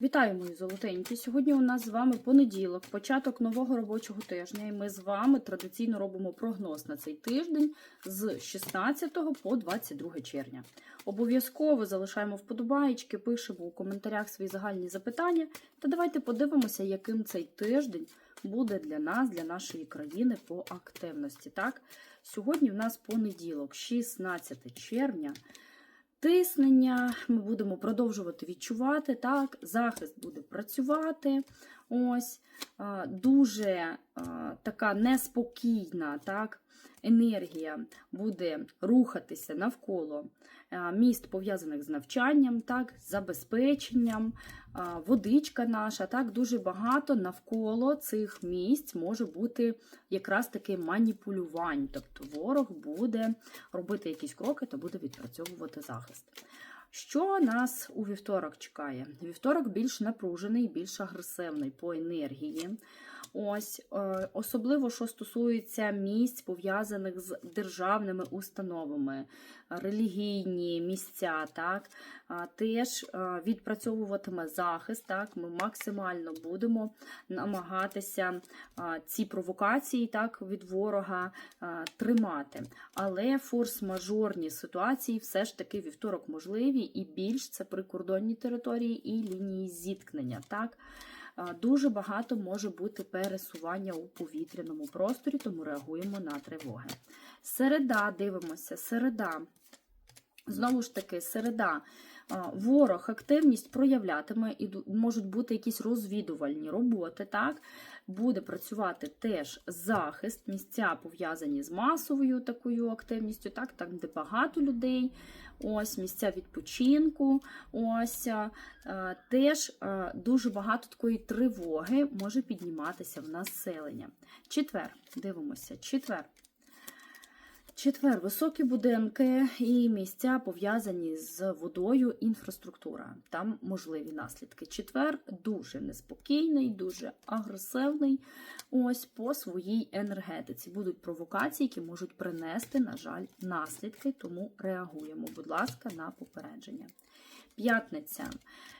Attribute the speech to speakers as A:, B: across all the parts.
A: Вітаю, мої золотенькі! Сьогодні у нас з вами понеділок, початок нового робочого тижня, і ми з вами традиційно робимо прогноз на цей тиждень з 16 по 22 червня. Обов'язково залишаємо вподобаєчки, пишемо у коментарях свої загальні запитання. Та давайте подивимося, яким цей тиждень буде для нас, для нашої країни по активності. Так, сьогодні у нас понеділок, 16 червня. Тиснення ми будемо продовжувати відчувати, так, захист буде працювати. Ось дуже така неспокійна так, енергія буде рухатися навколо міст, пов'язаних з навчанням, так, забезпеченням, водичка наша. так, Дуже багато навколо цих місць може бути якраз таки маніпулювань. Тобто ворог буде робити якісь кроки та буде відпрацьовувати захист. Що нас у вівторок чекає? Вівторок більш напружений, більш агресивний по енергії. Ось е, особливо, що стосується місць, пов'язаних з державними установами, релігійні місця, так теж е, відпрацьовуватиме захист. Так, ми максимально будемо намагатися ці провокації так від ворога тримати. Але форс-мажорні ситуації все ж таки вівторок можливі, і більш це прикордонні території і лінії зіткнення. Так. Дуже багато може бути пересування у повітряному просторі, тому реагуємо на тривоги. Середа, дивимося, середа. Знову ж таки, середа. Ворог активність проявлятиме і можуть бути якісь розвідувальні роботи. Так? Буде працювати теж захист, місця пов'язані з масовою такою активністю, так? там, де багато людей, ось місця відпочинку. Ось теж дуже багато такої тривоги може підніматися в населення. Четвер, дивимося, четвер. Четвер високі будинки і місця пов'язані з водою, інфраструктура. Там можливі наслідки. Четвер дуже неспокійний, дуже агресивний. Ось по своїй енергетиці. Будуть провокації, які можуть принести, на жаль, наслідки, тому реагуємо, будь ласка, на попередження. П'ятниця.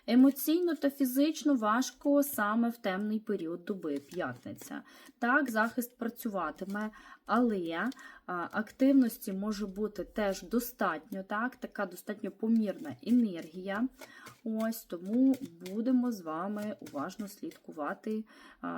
A: Емоційно та фізично важко саме в темний період доби. П'ятниця. Так, захист працюватиме, але активності може бути теж достатньо, так, така достатньо помірна енергія. Ось тому будемо з вами уважно слідкувати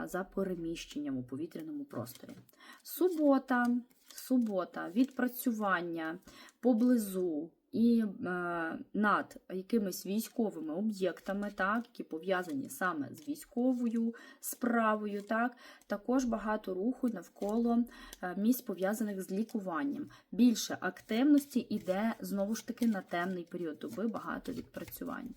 A: за переміщенням у повітряному просторі. Субота, субота, відпрацювання поблизу і е, над якимись військовими об'єктами, так, які пов'язані саме з військовою справою, так, також багато руху навколо е, місць, пов'язаних з лікуванням. Більше активності йде знову ж таки на темний період доби, багато відпрацювань.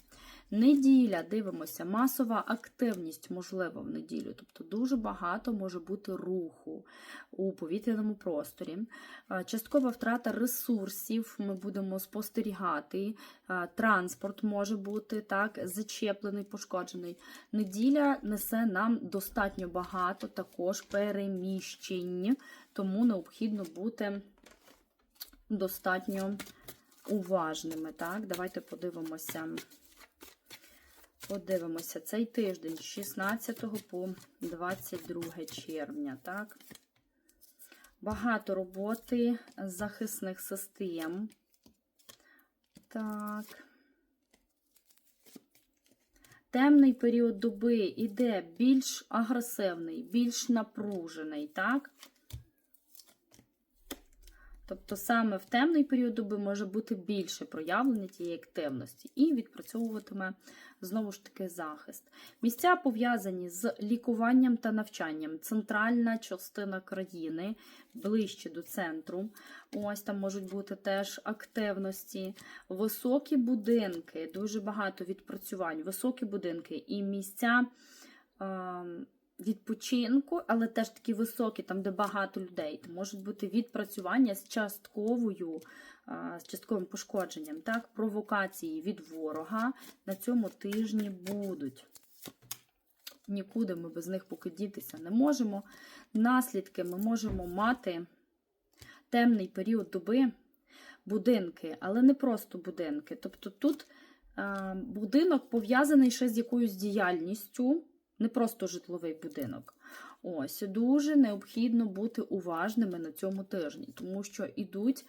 A: Неділя, дивимося, масова активність можлива в неділю, тобто дуже багато може бути руху у повітряному просторі. Е, Часткова втрата ресурсів ми будемо спостерігати. Е, Транспорт може бути так, зачеплений, пошкоджений. Неділя несе нам достатньо багато також переміщень, тому необхідно бути достатньо уважними. Так, давайте подивимося. Подивимося цей тиждень з 16 по 22 червня. Так? Багато роботи захисних систем. Так. Темний період доби іде більш агресивний, більш напружений, так? Тобто саме в темний період доби може бути більше проявлення тієї активності і відпрацьовуватиме знову ж таки захист. Місця пов'язані з лікуванням та навчанням. Центральна частина країни, ближче до центру. Ось там можуть бути теж активності, високі будинки, дуже багато відпрацювань, високі будинки і місця. ем, відпочинку, але теж такі високі, там, де багато людей. Там можуть бути відпрацювання з частковою, з частковим пошкодженням. Так, провокації від ворога на цьому тижні будуть. Нікуди ми без них поки дітися не можемо. Наслідки ми можемо мати темний період доби, будинки, але не просто будинки. Тобто тут Будинок пов'язаний ще з якоюсь діяльністю, не просто житловий будинок. Ось дуже необхідно бути уважними на цьому тижні, тому що йдуть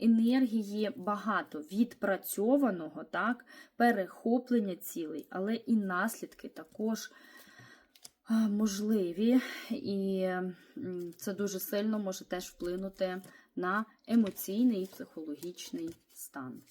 A: енергії багато відпрацьованого, так, перехоплення цілей, але і наслідки також можливі, і це дуже сильно може теж вплинути на емоційний і психологічний стан.